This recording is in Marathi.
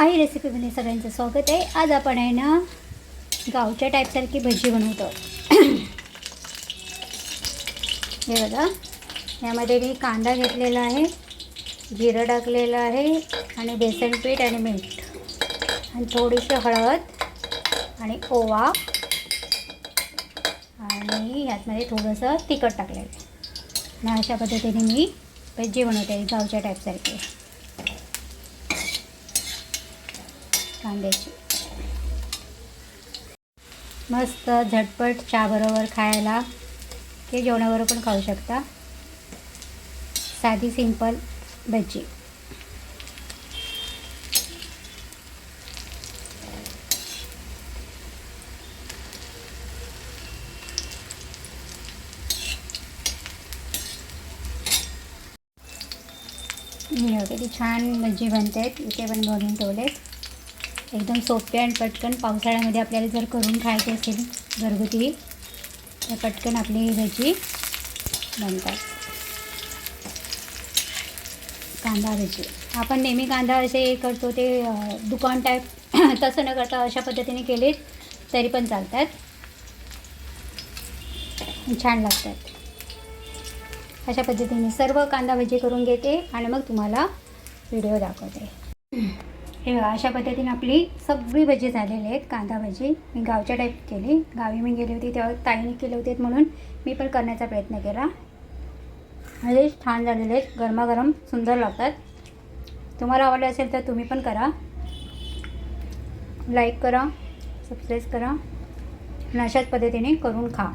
आई रेसिपीमध्ये सगळ्यांचं स्वागत आहे. आज आपण आहे ना गावच्या टाईपसारखी भजी बनवतो. हे बघा. यामध्ये मी कांदा घेतलेला आहे जिरं टाकलेलं आहे आणि बेसन पीठ आणि मीठ. आणि थोडीशी हळद आणि ओवा. आणि यातमध्ये थोडंसं तिखट टाकलेलं आहे. अशा पद्धतीने मी भजी बनवते गावच्या टाईपसारखी कांद्याची. मस्त झटपट चहाबरोबर खायला. ते जेवणाबरोबर पण खाऊ शकता. साधी सिंपल भजी. हे छान भजी बनते. इथे पण बनवून ठेवलेत. एकदम सोपे आणि पटकन पावसाळ्यामध्ये आपल्याला जर करून खायचे असेल घरगुती तर पटकन आपली भजी बनतात. कांदा भजी आपण नेहमी कांदा असे करतो ते दुकान टाईप तसं न करता अशा पद्धतीने केले तरी पण चालतात. छान लागतात. अशा पद्धतीने सर्व कांदा भजी करून घेते आणि मग तुम्हाला व्हिडिओ दाखवते. हे बघा अशा पद्धतीने आपली सगळी भजी झालेली आहेत कांदा भजी. मी गावच्या टाईप केली. गावी मी गेली होती तेव्हा ताईने केले होते म्हणून मी पण करण्याचा प्रयत्न केला. म्हणजे छान झालेले आहेत. गरमागरम सुंदर लागतात. तुम्हाला आवडले असेल तर तुम्ही पण करा. लाईक करा सबस्क्राईब करा. आणि अशाच पद्धतीने करून खा.